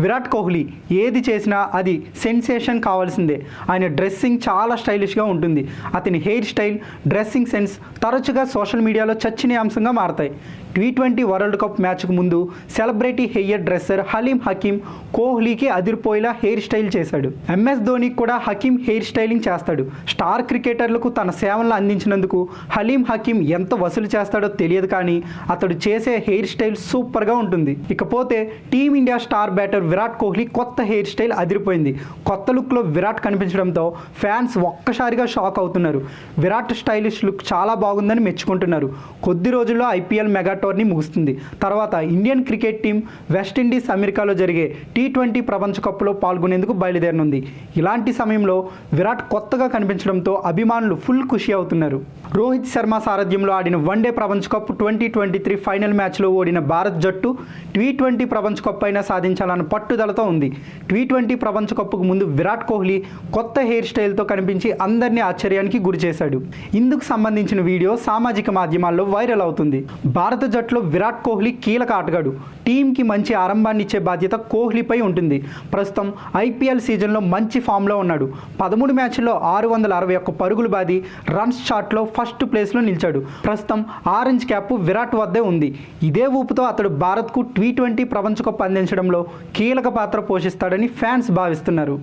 విరాట్ కోహ్లీ ఏది చేసినా అది సెన్సేషన్ కావాల్సిందే. ఆయన డ్రెస్సింగ్ చాలా స్టైలిష్గా ఉంటుంది. అతని హెయిర్ స్టైల్ డ్రెస్సింగ్ సెన్స్ తరచుగా సోషల్ మీడియాలో చర్చనీయాంశంగా మారతాయి. టీ ట్వంటీ వరల్డ్ కప్ మ్యాచ్కు ముందు celebrity hair dresser Halim Hakim కోహ్లీకి అదిరిపోయేలా హెయిర్ స్టైల్ చేశాడు. ఎంఎస్ ధోని కూడా హకీం హెయిర్ స్టైలింగ్ చేస్తాడు. స్టార్ క్రికెటర్లకు తన సేవలను అందించినందుకు హలీం హకీం ఎంత వసూలు చేస్తాడో తెలియదు కానీ అతడు చేసే హెయిర్ స్టైల్ సూపర్గా ఉంటుంది. ఇకపోతే team India star batter Virat Kohli కొత్త హెయిర్ స్టైల్ అదిరిపోయింది. కొత్త లుక్లో విరాట్ కనిపించడంతో ఫ్యాన్స్ ఒక్కసారిగా షాక్ అవుతున్నారు. విరాట్ స్టైలిష్ లుక్ చాలా బాగుందని మెచ్చుకుంటున్నారు. కొద్ది రోజుల్లో ఐపీఎల్ మెగా టోర్నీ ముగుస్తుంది. తర్వాత ఇండియన్ క్రికెట్ టీం వెస్టిండీస్ అమెరికాలో జరిగే టీ ట్వంటీ ప్రపంచ కప్లో పాల్గొనేందుకు బయలుదేరనుంది. ఇలాంటి సమయంలో విరాట్ కొత్తగా కనిపించడంతో అభిమానులు ఫుల్ ఖుషి అవుతున్నారు. రోహిత్ శర్మ సారథ్యంలో ఆడిన వన్డే ప్రపంచ cup twenty twenty three final మ్యాచ్లో ఓడిన భారత్ జట్టు టీ ట్వంటీ ప్రపంచ కప్ అయినా సాధించాలన్న పట్టుదలతో ఉంది. టీ ట్వంటీ ప్రపంచ కప్పుకు ముందు విరాట్ కోహ్లీ కొత్త హెయిర్ స్టైల్తో కనిపించి అందరినీ ఆశ్చర్యానికి గురి చేశాడు. ఇందుకు సంబంధించిన వీడియో సామాజిక మాధ్యమాల్లో వైరల్ అవుతుంది. భారత జట్టులో విరాట్ కోహ్లీ కీలక ఆటగాడు. టీంకి మంచి ఆరంభాన్ని ఇచ్చే బాధ్యత కోహ్లీపై ఉంటుంది. ప్రస్తుతం ఐపీఎల్ సీజన్లో మంచి ఫామ్లో ఉన్నాడు. పదమూడు మ్యాచ్ల్లో ఆరు వందల అరవై ఒక్క పరుగులు బాది రన్స్ షాట్లో ఫస్ట్ ప్లేస్లో నిలిచాడు. ప్రస్తుతం ఆరెంజ్ క్యాప్ విరాట్ వద్దే ఉంది. ఇదే ఊపుతో అతడు భారత్కు టీ ట్వంటీ ప్రపంచ కప్ అందించడంలో కీలక పాత్ర పోషిస్తాడని ఫ్యాన్స్ భావిస్తున్నారు.